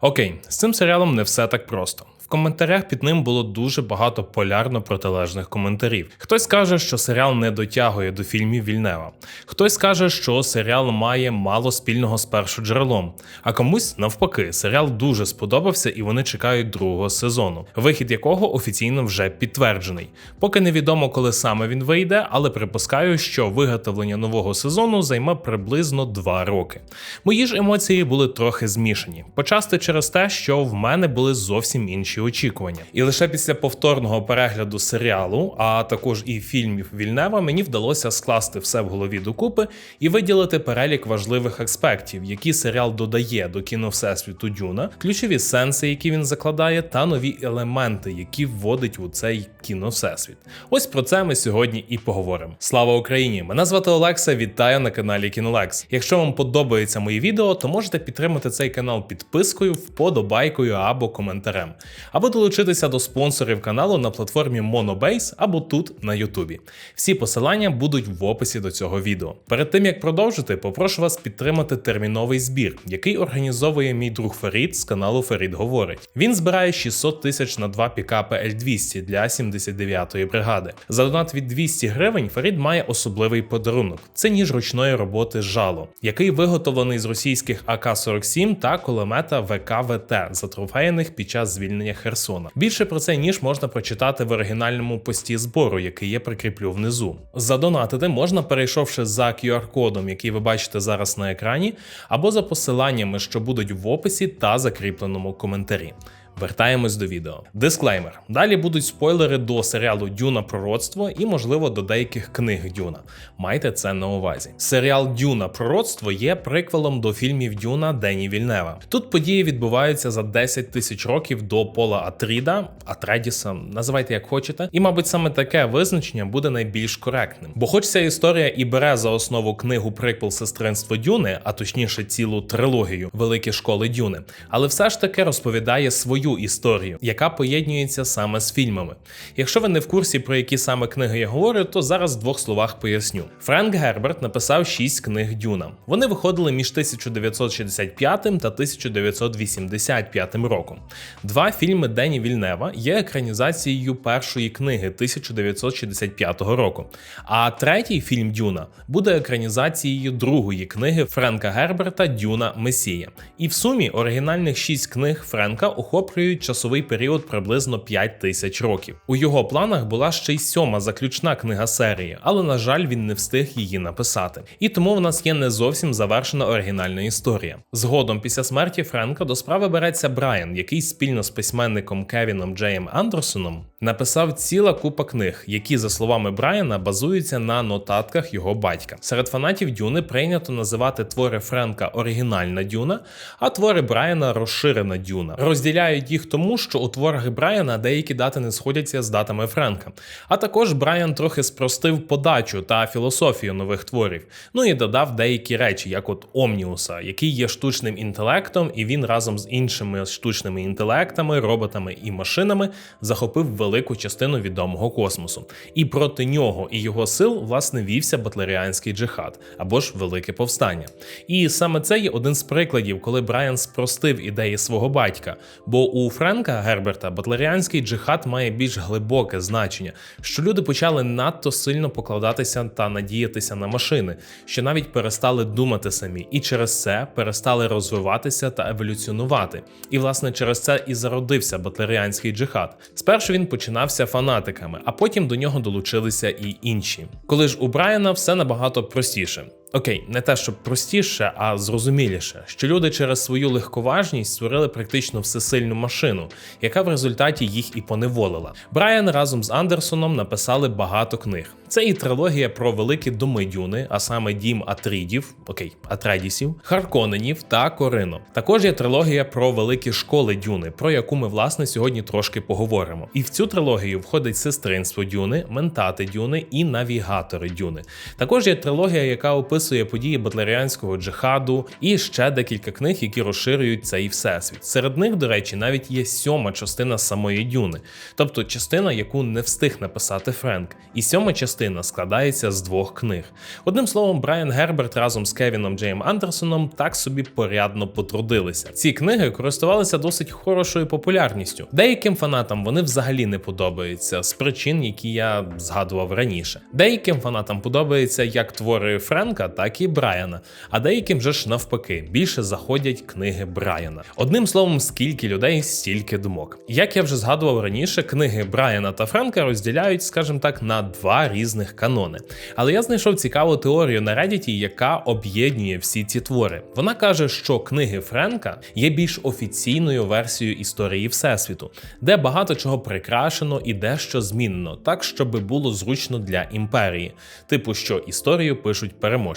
Окей, з цим серіалом не все так просто. В коментарях під ним було дуже багато полярно протилежних коментарів. Хтось каже, що серіал не дотягує до фільмів Вільнева. Хтось каже, що серіал має мало спільного з першоджерелом. А комусь навпаки, серіал дуже сподобався і вони чекають другого сезону, вихід якого офіційно вже підтверджений. Поки невідомо, коли саме він вийде, але припускаю, що виготовлення нового сезону займе приблизно два роки. Мої ж емоції були трохи змішані. Почасти через те, що в мене були зовсім інші очікування. І лише після повторного перегляду серіалу, а також і фільмів Вільнева, мені вдалося скласти все в голові докупи і виділити перелік важливих аспектів, які серіал додає до кіно Всесвіту Дюна, ключові сенси, які він закладає, та нові елементи, які вводить у цей кіно Всесвіт. Ось про це ми сьогодні і поговоримо. Слава Україні! Мене звати Олекса. Вітаю на каналі Кінолекс. Якщо вам подобаються мої відео, то можете підтримати цей канал підпискою, вподобайкою або коментарем, або долучитися до спонсорів каналу на платформі Monobase або тут на Ютубі. Всі посилання будуть в описі до цього відео. Перед тим як продовжити, попрошу вас підтримати терміновий збір, який організовує мій друг Ферід з каналу Ферід Говорить. Він збирає 600 тисяч на два пікапи L200 для 79-ї бригади. За донат від 200 гривень Ферід має особливий подарунок. Це ніж ручної роботи жало, який виготовлений з російських АК-47 та кулемета ВКВТ, затрофеєних під час звільнення Херсона. Більше про це ніж можна прочитати в оригінальному пості збору, який я прикріплю внизу. Задонатити можна, перейшовши за QR-кодом, який ви бачите зараз на екрані, або за посиланнями, що будуть в описі та закріпленому коментарі. Вертаємось до відео. Дисклеймер. Далі будуть спойлери до серіалу Дюна Пророцтво і, можливо, до деяких книг Дюна. Майте це на увазі. Серіал Дюна Пророцтво є приквелом до фільмів Дюна Дені Вільнева. Тут події відбуваються за 10 тисяч років до Пола Атріда, Атредіса, називайте як хочете. І, мабуть, саме таке визначення буде найбільш коректним. Бо, хоч ця історія і бере за основу книгу приквел сестринство Дюни, а точніше цілу трилогію Великі школи Дюни, але все ж таки розповідає свою свою історію, яка поєднується саме з фільмами. Якщо ви не в курсі, про які саме книги я говорю, то зараз в двох словах поясню. Френк Герберт написав шість книг Дюна. Вони виходили між 1965 та 1985 роком. Два фільми Дені Вільнева є екранізацією першої книги 1965 року. А третій фільм Дюна буде екранізацією другої книги Френка Герберта Дюна Месія. І в сумі оригінальних шість книг Френка охоплюють охоплюють часовий період приблизно 5 тисяч років. У його планах була ще й сьома заключна книга серії, але на жаль, він не встиг її написати. І тому в нас є не зовсім завершена оригінальна історія. Згодом, після смерті Френка, до справи береться Брайан, який спільно з письменником Кевіном Джеєм Андерсоном написав ціла купа книг, які, за словами Брайана, базуються на нотатках його батька. Серед фанатів Дюни прийнято називати твори Френка оригінальна Дюна, а твори Брайана розширена Дюна. Розділяють їх тому, що у творах Брайана деякі дати не сходяться з датами Френка. А також Брайан трохи спростив подачу та філософію нових творів. Ну і додав деякі речі, як от Омніуса, який є штучним інтелектом, і він разом з іншими штучними інтелектами, роботами і машинами захопив велику частину відомого космосу. І проти нього і його сил власне вівся батлеріанський джихад або ж велике повстання. І саме це є один з прикладів, коли Брайан спростив ідеї свого батька. Бо у Френка Герберта батлеріанський джихад має більш глибоке значення, що люди почали надто сильно покладатися та надіятися на машини, що навіть перестали думати самі, і через це перестали розвиватися та еволюціонувати. І власне через це і зародився батлеріанський джихад. Спершу він починався фанатиками, а потім до нього долучилися і інші. Коли ж у Брайана все набагато простіше. Окей, не те, щоб простіше, а зрозуміліше, що люди через свою легковажність створили практично всесильну машину, яка в результаті їх і поневолила. Брайан разом з Андерсоном написали багато книг. Це і трилогія про великі доми Дюни, а саме дім Атрідів, окей, Атредісів, Харконенів та Корино. Також є трилогія про великі школи Дюни, про яку ми власне сьогодні трошки поговоримо. І в цю трилогію входить сестринство Дюни, ментати Дюни і навігатори Дюни. Також є трилогія, яка описує описує події батлеріанського джихаду і ще декілька книг, які розширюють цей всесвіт. Серед них, до речі, навіть є сьома частина самої Дюни, тобто частина, яку не встиг написати Френк. І сьома частина складається з двох книг. Одним словом, Брайан Герберт разом з Кевіном Джейм Андерсоном так собі порядно потрудилися. Ці книги користувалися досить хорошою популярністю. Деяким фанатам вони взагалі не подобаються з причин, які я згадував раніше. Деяким фанатам подобається як твори Френка, так і Брайана, а деяким же ж навпаки більше заходять книги Брайана. Одним словом, скільки людей, стільки думок. Як я вже згадував раніше, книги Брайана та Френка розділяють, скажімо так, на два різних канони. Але я знайшов цікаву теорію на Reddit, яка об'єднує всі ці твори. Вона каже, що книги Френка є більш офіційною версією історії Всесвіту, де багато чого прикрашено і дещо змінено, так щоб було зручно для імперії, типу, що історію пишуть переможці.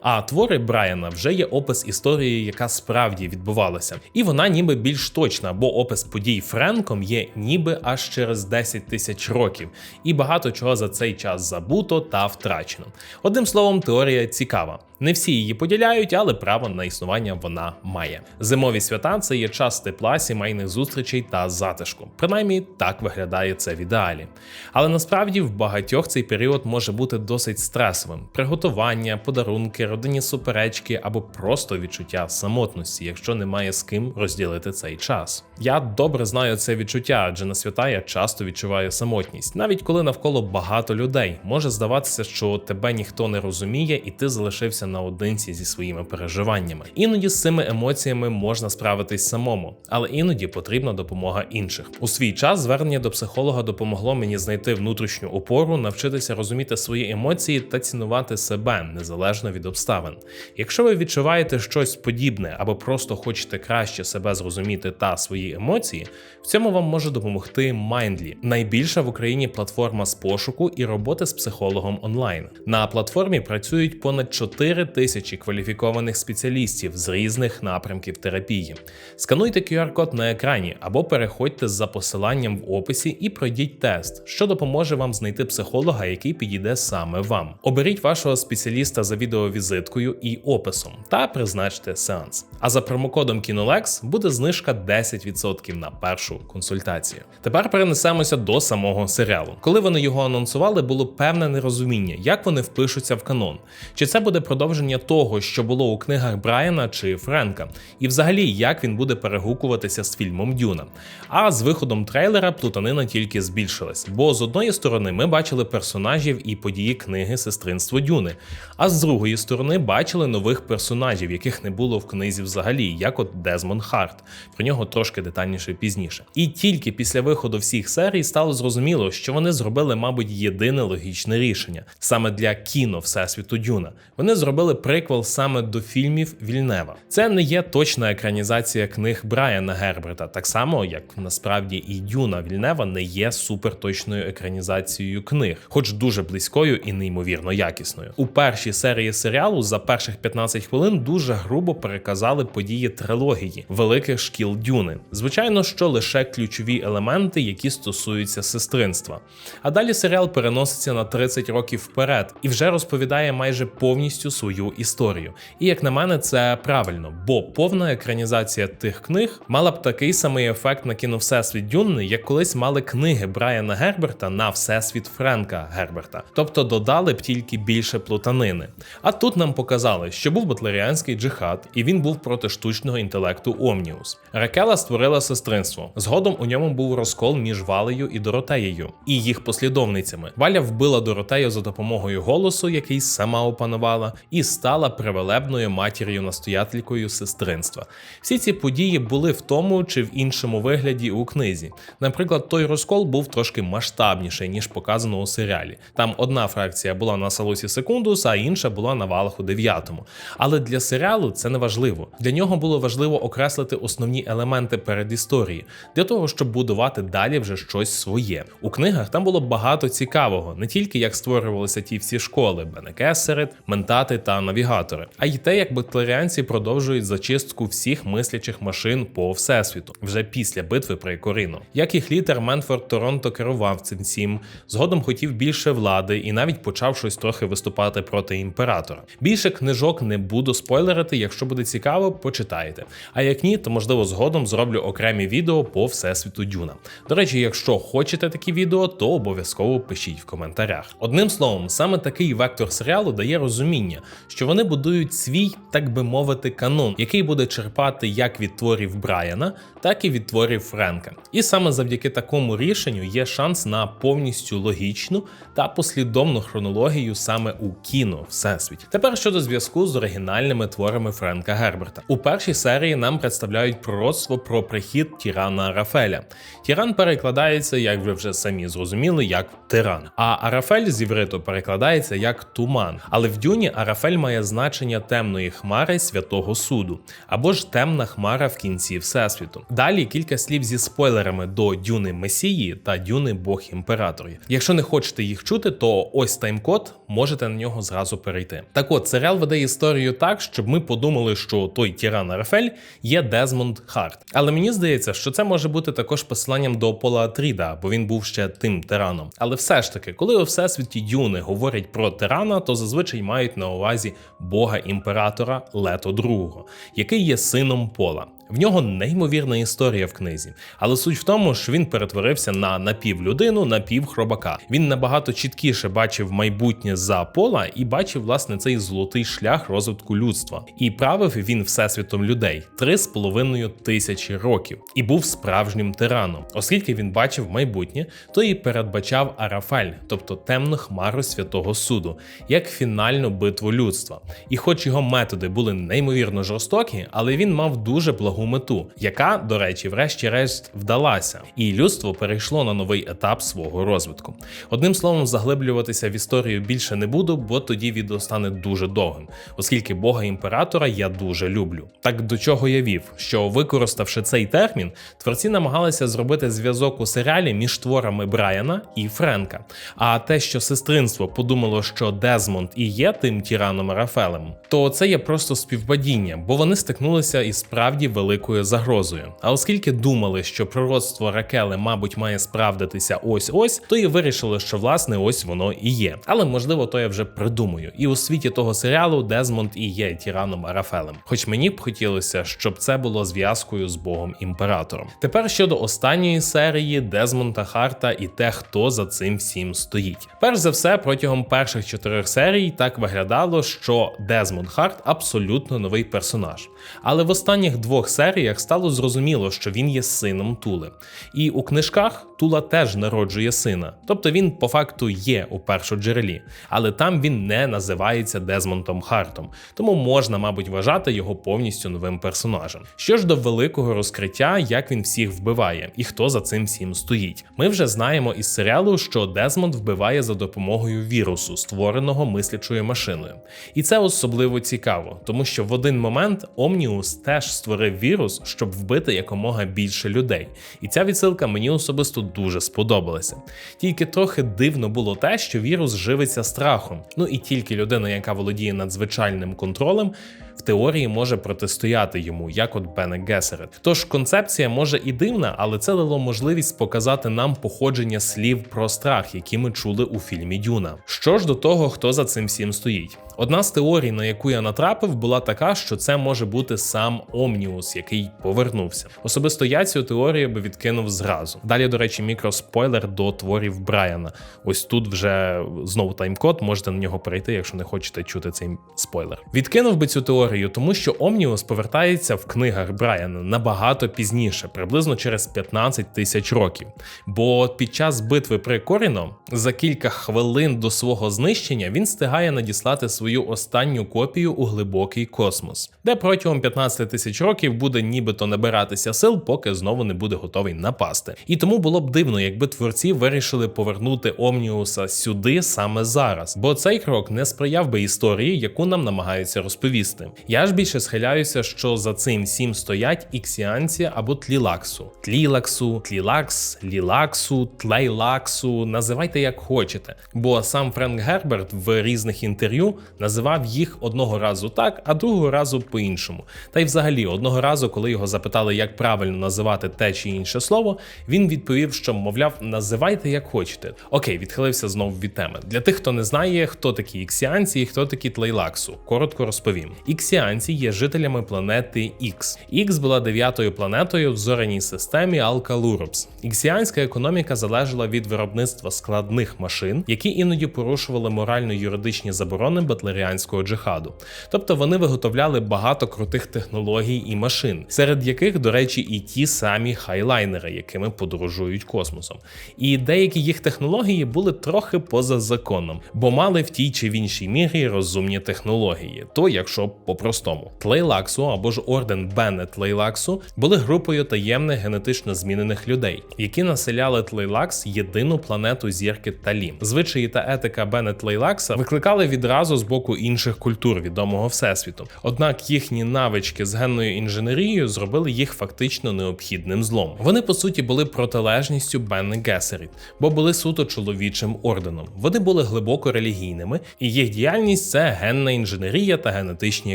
А твори Брайана вже є опис історії, яка справді відбувалася, і вона ніби більш точна, бо опис подій Френком є ніби аж через 10 тисяч років, і багато чого за цей час забуто та втрачено. Одним словом, теорія цікава. Не всі її поділяють, але право на існування вона має. Зимові свята це є час тепла, сімейних зустрічей та затишку. Принаймні так виглядає це в ідеалі. Але насправді в багатьох цей період може бути досить стресовим: приготування, подарунки, родинні суперечки або просто відчуття самотності, якщо немає з ким розділити цей час. Я добре знаю це відчуття, адже на свята я часто відчуваю самотність, навіть коли навколо багато людей може здаватися, що тебе ніхто не розуміє, і ти залишився наодинці зі своїми переживаннями. Іноді з цими емоціями можна справитись самому, але іноді потрібна допомога інших. У свій час звернення до психолога допомогло мені знайти внутрішню опору, навчитися розуміти свої емоції та цінувати себе незалежно від обставин. Якщо ви відчуваєте щось подібне або просто хочете краще себе зрозуміти та свої емоції, в цьому вам може допомогти Mindly, найбільша в Україні платформа з пошуку і роботи з психологом онлайн. На платформі працюють понад 4 тисячі кваліфікованих спеціалістів з різних напрямків терапії. Скануйте QR-код на екрані або переходьте за посиланням в описі і пройдіть тест, що допоможе вам знайти психолога, який підійде саме вам. Оберіть вашого спеціаліста за відеовізиткою і описом та призначте сеанс. А за промокодом KinoLex буде знижка 10% на першу консультацію. Тепер перенесемося до самого серіалу. Коли вони його анонсували, було певне нерозуміння, як вони впишуться в канон. Чи це буде продовження того, що було у книгах Брайана чи Френка, і взагалі як він буде перегукуватися з фільмом Дюна. А з виходом трейлера плутанина тільки збільшилась, бо з одної сторони ми бачили персонажів і події книги Сестринство Дюни, а з другої сторони бачили нових персонажів, яких не було в книзі взагалі, як от Дезмон Харт. Про нього трошки детальніше пізніше. І тільки після виходу всіх серій стало зрозуміло, що вони зробили, мабуть, єдине логічне рішення саме для кіно Всесвіту Дюна. Вони зробили приквел саме до фільмів Вільнева. Це не є точна екранізація книг Брайана Герберта, так само як насправді і Дюна Вільнева не є суперточною екранізацією книг, хоч дуже близькою і неймовірно якісною. У першій серії серіалу за перших 15 хвилин дуже грубо переказали події трилогії великих шкіл Дюни. Звичайно, що лише ключові елементи, які стосуються сестринства. А далі серіал переноситься на 30 років вперед і вже розповідає майже повністю свою історію. І як на мене, це правильно, бо повна екранізація тих книг мала б такий самий ефект на кіно Всесвіт Дюни, як колись мали книги Брайана Герберта на Всесвіт Френка Герберта, тобто додали б тільки більше плутанини. А тут нам показали, що був батлеріанський джихад, і він був проти штучного інтелекту Омніус. Ракела створила сестринство. Згодом у ньому був розкол між Валею і Доротеєю і їх послідовницями. Валя вбила Доротею за допомогою голосу, який сама опанувала, і стала привелебною матір'ю настоятелькою сестринства. Всі ці події були в тому чи в іншому вигляді у книзі. Наприклад, той розкол був трошки масштабніший, ніж показано у серіалі. Там одна фракція була на Салусі Секундус, а інша була на Валаху дев'ятому. Але для серіалу це не важливо. Для нього було важливо окреслити основні елементи передісторії, для того, щоб будувати далі вже щось своє. У книгах там було багато цікавого, не тільки як створювалися ті всі школи, Бенекесери, ментати та навігатори, а й те, як батлеріанці продовжують зачистку всіх мислячих машин по всесвіту вже після битви при Коріно. Як їх лідер Менфорд Торонто керував цим всім, згодом хотів більше влади і навіть почав щось трохи виступати проти імператора. Більше книжок не буду спойлерити. Якщо буде цікаво, почитайте. А як ні, то можливо згодом зроблю окремі відео по всесвіту Дюна. До речі, якщо хочете такі відео, то обов'язково пишіть в коментарях. Одним словом, саме такий вектор серіалу дає розуміння, що вони будують свій, так би мовити, канон, який буде черпати як від творів Брайана, так і від творів Френка. І саме завдяки такому рішенню є шанс на повністю логічну та послідовну хронологію саме у кіно всесвіті. Тепер щодо зв'язку з оригінальними творами Френка Герберта. У першій серії нам представляють пророцтво про прихід Тірана Арафеля. Тіран перекладається, як ви вже самі зрозуміли, як тиран. А Арафель з івриту перекладається як туман. Але в дюні Арафель має значення темної хмари святого суду або ж темна хмара в кінці всесвіту. Далі кілька слів зі спойлерами до дюни Месії та дюни Бог імператорів. Якщо не хочете їх чути, то ось таймкод, можете на нього зразу перейти. Так от серіал веде історію так, щоб ми подумали, що той тіран Арафель є Дезмонд Харт. Але мені здається, що це може бути також посиланням до Пола Атріда, бо він був ще тим тираном. Але все ж таки, коли у всесвіті Дюни говорять про тирана, то зазвичай мають на увазі бога імператора Лето II, який є сином Пола. В нього неймовірна історія в книзі, але суть в тому, що він перетворився на напівлюдину, напівхробака. Він набагато чіткіше бачив майбутнє за пола і бачив власне цей золотий шлях розвитку людства. І правив він всесвітом людей три з половиною тисячі років і був справжнім тираном, оскільки він бачив майбутнє, то і передбачав Арафель, тобто темну хмару святого суду, як фінальну битву людства. І, хоч його методи були неймовірно жорстокі, але він мав дуже благо благу мету, яка, до речі, врешті-решт вдалася, і людство перейшло на новий етап свого розвитку. Одним словом, заглиблюватися в історію більше не буду, бо тоді відео стане дуже довгим, оскільки Бога імператора я дуже люблю. Так до чого я вів, що використавши цей термін, творці намагалися зробити зв'язок у серіалі між творами Брайана і Френка. А те, що сестринство подумало, що Дезмонд і є тим тіраном Рафелем, то це є просто співпадіння, бо вони стикнулися із справді великим великою загрозою. А оскільки думали, що пророцтво Ракели, мабуть, має справдитися ось ось, то і вирішили, що власне ось воно і є. Але можливо, то я вже придумаю. І у світі того серіалу Дезмонд і є тираном Арафелем. Хоч мені б хотілося, щоб це було зв'язкою з Богом імператором. Тепер щодо останньої серії Дезмонда Харта і те, хто за цим всім стоїть. Перш за все, протягом перших чотирьох серій так виглядало, що Дезмонд Харт абсолютно новий персонаж. Але в останніх двох серіях стало зрозуміло, що він є сином Тули. І у книжках Тула теж народжує сина, тобто він по факту є у першоджерелі, але там він не називається Дезмонтом Хартом, тому можна, мабуть, вважати його повністю новим персонажем. Що ж до великого розкриття, як він всіх вбиває і хто за цим всім стоїть. Ми вже знаємо із серіалу, що Дезмонд вбиває за допомогою вірусу, створеного мислячою машиною. І це особливо цікаво, тому що в один момент Омніус теж створив вірус, щоб вбити якомога більше людей. І ця відсилка мені особисто дуже сподобалася. Тільки трохи дивно було те, що вірус живиться страхом. Ну і тільки людина, яка володіє надзвичайним контролем в теорії може протистояти йому, як от Бене Гесерет. Тож концепція може і дивна, але це дало можливість показати нам походження слів про страх, які ми чули у фільмі Дюна. Що ж до того, хто за цим всім стоїть? Одна з теорій, на яку я натрапив, була така, що це може бути сам Омніус, який повернувся. Особисто я цю теорію би відкинув зразу. Далі, до речі, мікроспойлер до творів Брайана. Ось тут вже знову таймкод, можете на нього перейти, якщо не хочете чути цей спойлер. Відкинув би цю теорію теорію, тому що Омніус повертається в книгах Брайана набагато пізніше, приблизно через 15 тисяч років. Бо під час битви при Коріно за кілька хвилин до свого знищення він встигає надіслати свою останню копію у глибокий космос, де протягом 15 тисяч років буде нібито набиратися сил, поки знову не буде готовий напасти. І тому було б дивно, якби творці вирішили повернути Омніуса сюди саме зараз, бо цей крок не сприяв би історії, яку нам намагаються розповісти. Я ж більше схиляюся, що за цим всім стоять іксіанці або тлілаксу, тлілаксу, тлілакс, лілаксу, тлейлаксу, називайте як хочете. Бо сам Френк Герберт в різних інтерв'ю називав їх одного разу так, а другого разу по-іншому. Та й взагалі одного разу. коли його запитали, як правильно називати те чи інше слово, він відповів, що мовляв, називайте як хочете. Окей, відхилився знову від теми. Для тих, хто не знає, хто такі іксіанці і хто такі тлейлаксу, коротко розповім. Іксіанці є жителями планети Ікс. Ікс була дев'ятою планетою в зоряній системі Алкалурупс. Іксіанська економіка залежала від виробництва складних машин, які іноді порушували морально-юридичні заборони батлеріанського джихаду. Тобто вони виготовляли багато крутих технологій і машин, серед яких, до речі, і ті самі хайлайнери, якими подорожують космосом. І деякі їх технології були трохи поза законом, бо мали в тій чи в іншій мірі розумні технології, то якщо по-простому. Тлейлаксу або ж орден Беннет Лейлаксу були групою таємних генетично змінених людей, які населяли Тлейлакс єдину планету зірки Талім. Звичаї та етика Беннет Лейлакса викликали відразу з боку інших культур відомого всесвіту. Однак їхні навички з генною інженерією зробили їх фактично необхідним злом. Вони по суті були протилежністю Бенне Гесеріт, бо були суто чоловічим орденом. Вони були глибоко релігійними, і їх діяльність це генна інженерія та генетичні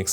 експерименти.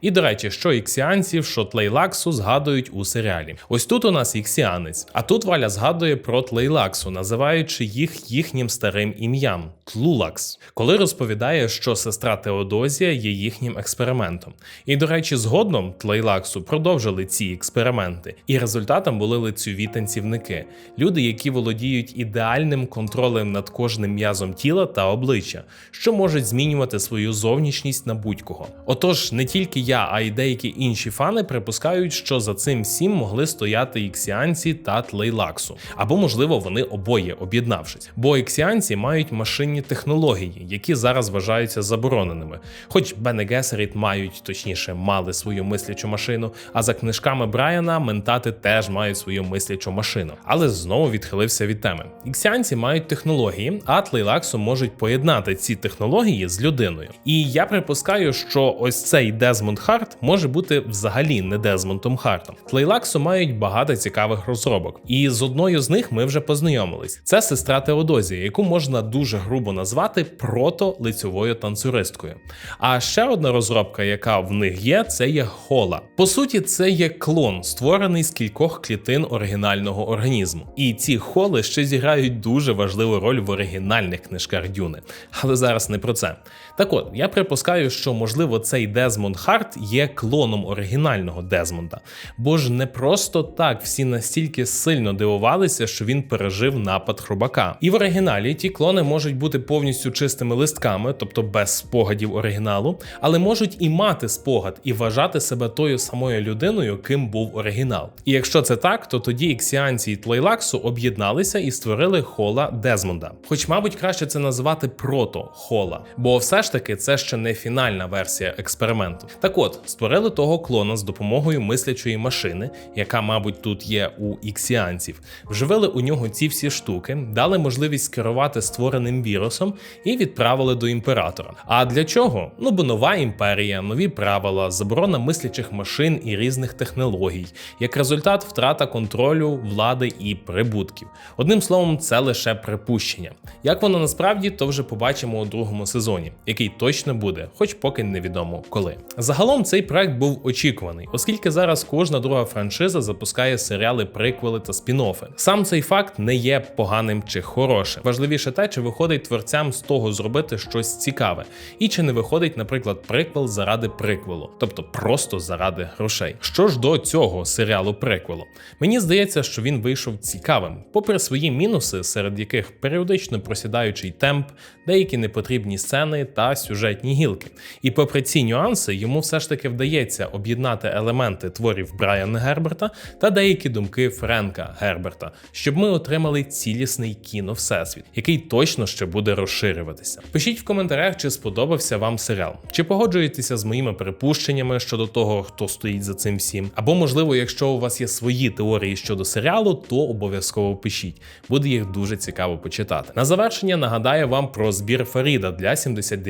І до речі, що іксіанців, що тлейлаксу згадують у серіалі. Ось тут у нас іксіанець, а тут Валя згадує про тлейлаксу, називаючи їх їхнім старим ім'ям Тлулакс, коли розповідає, що сестра Теодозія є їхнім експериментом. І до речі, згодом тлейлаксу продовжили ці експерименти, і результатом були лицьові танцівники, люди, які володіють ідеальним контролем над кожним м'язом тіла та обличчя, що можуть змінювати свою зовнішність на будь-кого. Отож, не тільки я, а й деякі інші фани припускають, що за цим всім могли стояти іксіанці та тлейлаксу, або можливо вони обоє об'єднавшись. Бо іксіанці мають машинні технології, які зараз вважаються забороненими. Хоч Бене Гесеріт мають, точніше, мали свою мислячу машину, а за книжками Брайана ментати теж мають свою мислячу машину. Але знову відхилився від теми. Іксіанці мають технології, а тлейлаксу можуть поєднати ці технології з людиною. І я припускаю, що ось цей Дезмонд Харт може бути взагалі не Дезмондом Хартом. Тлейлаксу мають багато цікавих розробок, і з одною з них ми вже познайомились. Це сестра Теодозія, яку можна дуже грубо назвати прото-лицьовою танцюристкою. А ще одна розробка, яка в них є, це є хола. По суті, це є клон, створений з кількох клітин оригінального організму. І ці холи ще зіграють дуже важливу роль в оригінальних книжках Дюни. Але зараз не про це. Так от, я припускаю, що можливо цей Дезмонд Харт є клоном оригінального Дезмонда, бо ж не просто так всі настільки сильно дивувалися, що він пережив напад хробака. І в оригіналі ті клони можуть бути повністю чистими листками, тобто без спогадів оригіналу, але можуть і мати спогад, і вважати себе тою самою людиною, ким був оригінал. І якщо це так, то тоді іксіанці і Тлейлаксу об'єдналися і створили хола Дезмонда. Хоч, мабуть, краще це називати прото хола, бо все ж таки це ще не фінальна версія експерименту. Так от створили того клона з допомогою мислячої машини, яка, мабуть, тут є у іксіанців, вживили у нього ці всі штуки, дали можливість керувати створеним вірусом і відправили до імператора. А для чого? Ну бо нова імперія, нові правила, заборона мислячих машин і різних технологій, як результат, втрата контролю, влади і прибутків. Одним словом, це лише припущення. Як воно насправді, то вже побачимо у другому сезоні, який точно буде, хоч поки невідомо коли. Загалом цей проект був очікуваний, оскільки зараз кожна друга франшиза запускає серіали, приквели та спін-оффи. Сам цей факт не є поганим чи хорошим. Важливіше те, чи виходить творцям з того зробити щось цікаве, і чи не виходить, наприклад, приквел заради приквелу, тобто просто заради грошей. Що ж до цього серіалу приквелу, мені здається, що він вийшов цікавим, попри свої мінуси, серед яких періодично просідаючий темп, деякі непотрібні сцени та сюжетні гілки. І попри ці нюанси, йому все ж таки вдається об'єднати елементи творів Брайана Герберта та деякі думки Френка Герберта, щоб ми отримали цілісний кіно всесвіт, який точно ще буде розширюватися. Пишіть в коментарях, чи сподобався вам серіал, чи погоджуєтеся з моїми припущеннями щодо того, хто стоїть за цим всім. Або, можливо, якщо у вас є свої теорії щодо серіалу, то обов'язково пишіть. Буде їх дуже цікаво почитати. На завершення нагадаю вам про збір Фаріда для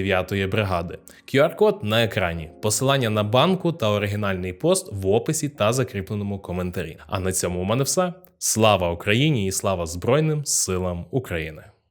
79-ї бригади. QR-код на екрані, посилання на банку та оригінальний пост в описі та закріпленому коментарі. А на цьому у мене все. Слава Україні і слава Збройним силам України!